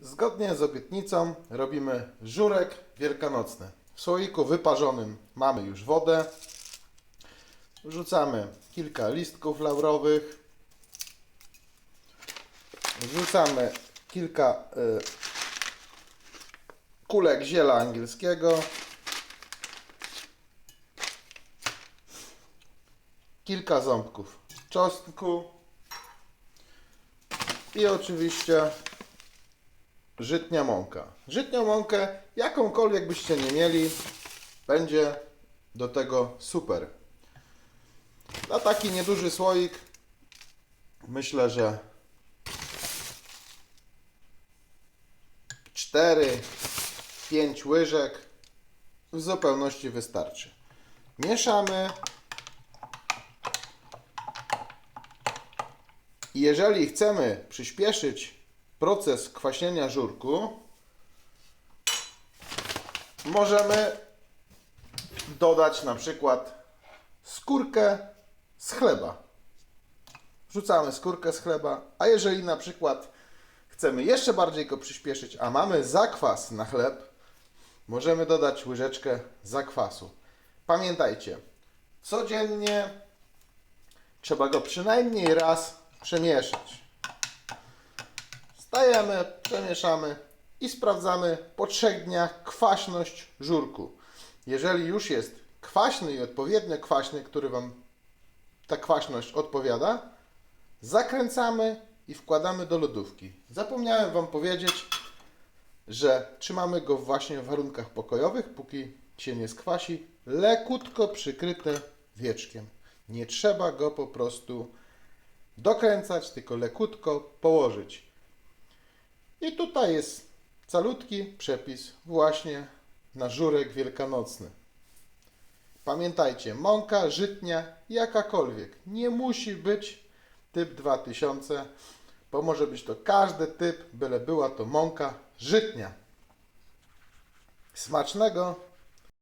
Zgodnie z obietnicą robimy żurek wielkanocny. W słoiku wyparzonym mamy już wodę. Wrzucamy kilka listków laurowych. Wrzucamy kilka y, kulek ziela angielskiego. Kilka ząbków czosnku. I oczywiście żytnia mąka. Żytnią mąkę, jakąkolwiek byście nie mieli, będzie do tego super. Na taki nieduży słoik myślę, że 4-5 łyżek w zupełności wystarczy. Mieszamy. Jeżeli chcemy przyspieszyć proces kwaśnienia żurku, możemy dodać na przykład skórkę z chleba. Wrzucamy skórkę z chleba, a jeżeli na przykład chcemy jeszcze bardziej go przyspieszyć, a mamy zakwas na chleb, możemy dodać łyżeczkę zakwasu. Pamiętajcie, codziennie trzeba go przynajmniej raz przemieszać. Stajemy, przemieszamy i sprawdzamy po trzech dniach kwaśność żurku. Jeżeli już jest kwaśny i odpowiednio kwaśny, który Wam ta kwaśność odpowiada, zakręcamy i wkładamy do lodówki. Zapomniałem Wam powiedzieć, że trzymamy go właśnie w warunkach pokojowych, póki się nie skwasi, lekutko przykryte wieczkiem. Nie trzeba go po prostu dokręcać, tylko lekutko położyć. I tutaj jest calutki przepis właśnie na żurek wielkanocny. Pamiętajcie, mąka żytnia jakakolwiek. Nie musi być typ 2000, bo może być to każdy typ, byle była to mąka żytnia. Smacznego